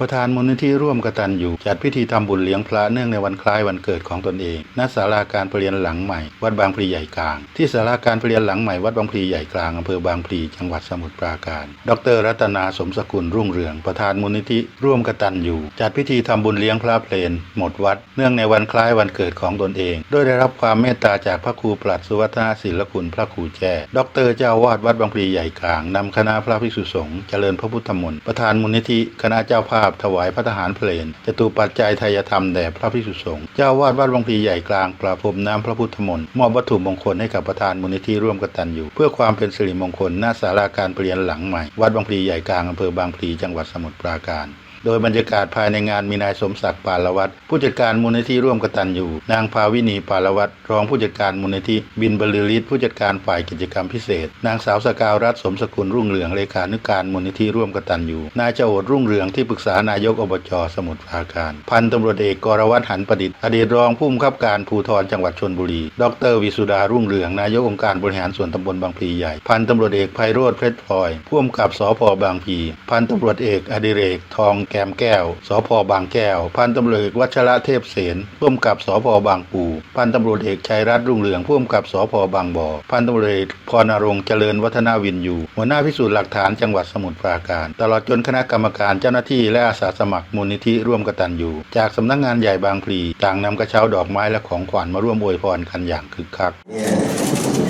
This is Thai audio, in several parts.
ประธานมูลนิธิร่วมกตันอยู่จัดพิธีทำบุญเลี้ยงพระเนื่องในวันคล้ายวันเกิดของตนเองณศาลาการประเรียนหลังใหม่วัดบางพลีใหญ่กลาง ที่ศาลาการประเรียนหลังใหม่วัดบางพลีใหญ่กลางอำเภอบางพลีจังหวัดสมุทรปราการ ดร รัตนาสมสกุลรุ่งเรืองประธานมูลนิธิร่วมกตันอยู่จัดพิธีทำบุญเลี้ยงพระเพลนหมดวัด เนื่องในวันคล้ายวันเกิดของตนเองโดยได้รับความเมตตาจากพระครูปลัดสุวัฒนศิลคุณพระครูแจ้ดรเจ้าวาดวัดบางพลีใหญ่กลางนำคณะพระภิกษุสงฆ์เจริญพระพุทธมนต์ประธานมูลนิธิคณะเจ้าภาพถวายพระทหารเพลนจตุปัจจัยไทยธรรมแด่พระพิสุสงฆ์เจ้าวาดวัดบางพลีใหญ่กลางประพรมน้ำพระพุทธมนต์มอบวัตถุมงคลให้กับประธานมูลนิธิร่วมกตันอยู่เพื่อความเป็นสิริมงคลหน้าศาลาการเปลี่ยนหลังใหม่ วัดบางพลีใหญ่กลางอำเภอบางพลีจังหวัดสมุทรปราการ โดยบรรยากาศภายในงานมีนายสมศักดิ์ปาลวัตรผู้จัดการมูลนิธิร่วมกตันอยู่นางภาวินีปาลวัตรรองผู้จัดการมูลนิธิบินบรรลือฤทธิ์ผู้จัดการฝ่ายกิจกรรมพิเศษ นางสาวสกาวรัตน์สมสกุลรุ่งเรืองเลขานุการมูลนิธิร่วมกตันอยู่นายเจ้าโอดรุ่งเรืองที่ปรึกษานายกอบจสมุทรปราการ พันตำรวจเอกกรวัตรหันประดิษฐ์อดีตรองผู้บังคับการภูธรจังหวัดชนบุรี ดรวิสุดารุ่งเรืองนายกองค์การบริหารส่วนตำบลบางพลีใหญ่พันตำรวจเอกไพโรธเพชรพลอยผู้กำกับสพบางพลีพันตำรวจเอกอดิเรกทองแกมแก้ว สพบางแก้ว พันตำรวจเอกวัชระเทพเสนผู้กำกับสพบางปู พันตำรวจเอกชัยรัตน์รุ่งเรืองผู้กำกับสพบางบ่อ พันตำรวจเอกพรณรงค์เจริญวัฒนาวินยูหัวหน้าพิสูจน์หลักฐานจังหวัดสมุทรปราการ ตลอดจนคณะกรรมการเจ้าหน้าที่และอาสาสมัครมูลนิธิร่วมกตันยูจากสำนักงานใหญ่บางพลีต่างนำกระเช้าดอกไม้และของขวัญมาร่วมอวยพรกันอย่างคึกคัก เนี่ย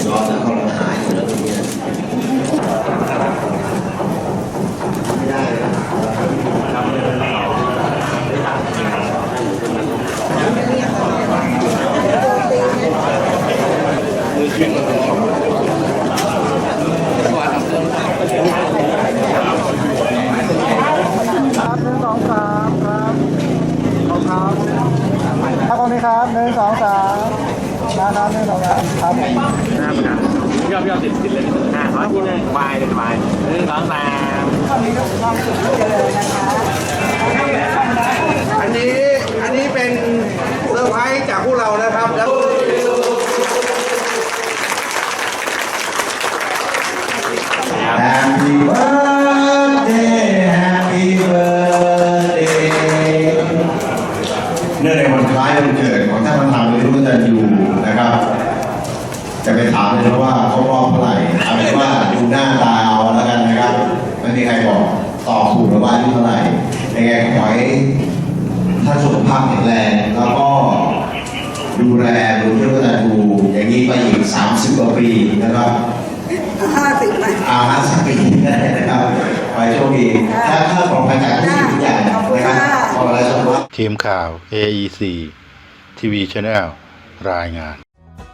ย้อนแล้วเขาเราหายอยู่แล้วตรงเนี้ยไม่ได้เลยนะ ครับหนึ่งสองสามครับขอบครับ ครับตรงนี้ครับหนึ่งสองสามนะครับหนึ่งสองสามครับยอดยอดติดติดเลยอ่าขอทีนึงสบายเลยสบายหนึ่งสองสามอันนี้อันนี้เป็นเซอร์ไพรส์จากพวกเรานะครับแล้ว Happy birthday จะไปถามเลยนะว่าเขารอบเท่าไหร่เอาเป็นว่าดูหน้าตาเอาแล้วกันนะครับไม่มีใครบอกตอบถูกหรือว่าอายุเท่าไหร่ยังไงขอให้ท่านสุขภาพแข็งแรงแล้วก็ดูแลดูเที่ยวกตันยูอย่างนี้ไปอีก30กว่าปีนะครับห้าสิบไปอาห้าสิบปีนะครับขอให้โชคดีถ้าถ้าปลอดภัยจากทุกสิ่ทุกอย่างนะครับขออะไรสมบัติทีมข่าว AEC TV Channel รายงาน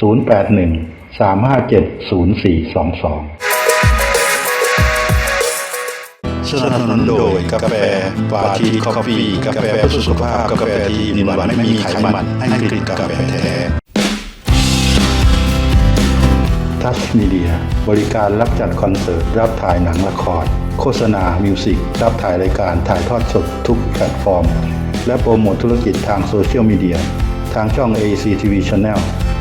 081 357 0422 สนับสนุนโดยกาแฟปาทีคอฟฟี่กาแฟเพื่อสุขภาพ กาแฟที่มีวันไม่มีไขมันให้กลิ่นกาแฟแท้ทัชมีเดียบริการรับจัดคอนเสิร์ต รับถ่ายหนังละคร โฆษณา มิวสิก รับถ่ายรายการถ่ายทอดสดทุกแพลตฟอร์ม และโปรโมทธุรกิจทางโซเชียลมีเดีย ทางช่อง AC TV Channel